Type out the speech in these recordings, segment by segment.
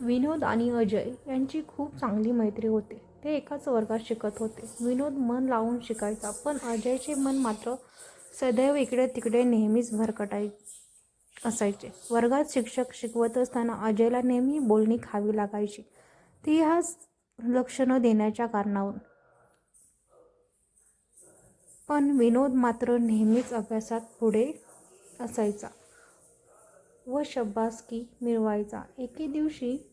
विनोद आणि अजय यांची खूप चांगली मैत्री होते. ते एकाच वर्गात शिकत होते. विनोद मन लावून शिकायचा पण अजयचे मन मात्र सदैव इकडे तिकडे नेहमीच भरकटाय असायचे. वर्गात शिक्षक शिकवत असताना अजयला नेहमी बोलणी खावी लागायची. ती ह्याच लक्ष न देण्याच्या कारणावरून. पण विनोद मात्र नेहमीच अभ्यासात पुढे असायचा. व शब्बासकी मिळवायचा. एके दिवशी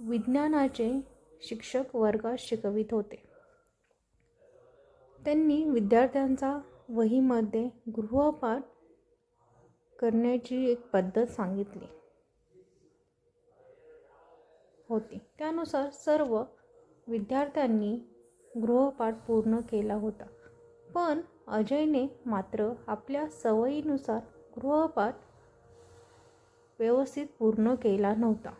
विज्ञानाचे शिक्षक वर्गात शिकवित होते. त्यांनी विद्यार्थ्यांचा वहीमध्ये गृहपाठ करण्याची एक पद्धत सांगितली होती. त्यानुसार सर्व विद्यार्थ्यांनी गृहपाठ पूर्ण केला होता. पण अजयने मात्र आपल्या सवयीनुसार गृहपाठ व्यवस्थित पूर्ण केला नव्हता.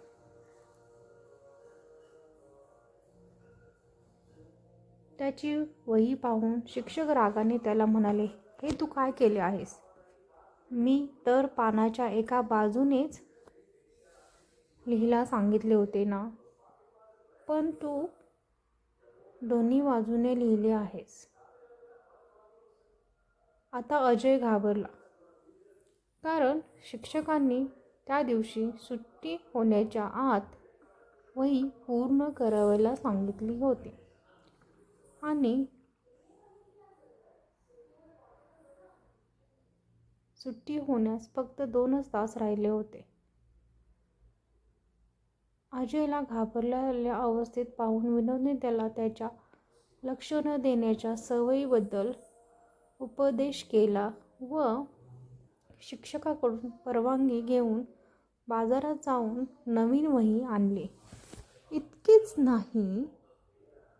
त्याची वही पाहून शिक्षक रागाने त्याला म्हणाले हे तू काय केले आहेस? मी तर पानाच्या एका बाजूनेच लिहिला सांगितले होते ना. पण तू दोन्ही बाजूने लिहिले आहेस. आता अजय घाबरला. कारण शिक्षकांनी त्या दिवशी सुट्टी होण्याच्या आत वही पूर्ण करावयाला सांगितली होती. आणि सुट्टी होण्यास फक्त दोनच तास राहिले होते. अजयला घाबरलेल्या अवस्थेत पाहून विनोदने त्याला त्याच्या लक्ष न देण्याच्या सवयीबद्दल उपदेश केला व शिक्षकाकडून परवानगी घेऊन बाजारात जाऊन नवीन वही आणली. इतकेच नाही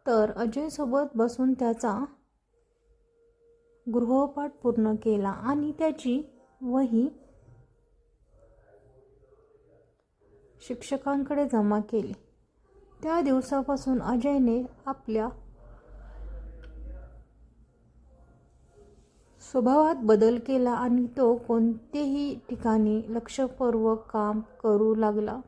तर अजयसोबत बसून त्याचा गृहपाठ पूर्ण केला आणि त्याची वही शिक्षकांकडे जमा केली. त्या दिवसापासून अजयने आपल्या स्वभावात बदल केला आणि तो कोणतेही ठिकाणी लक्षपूर्वक काम करू लागला.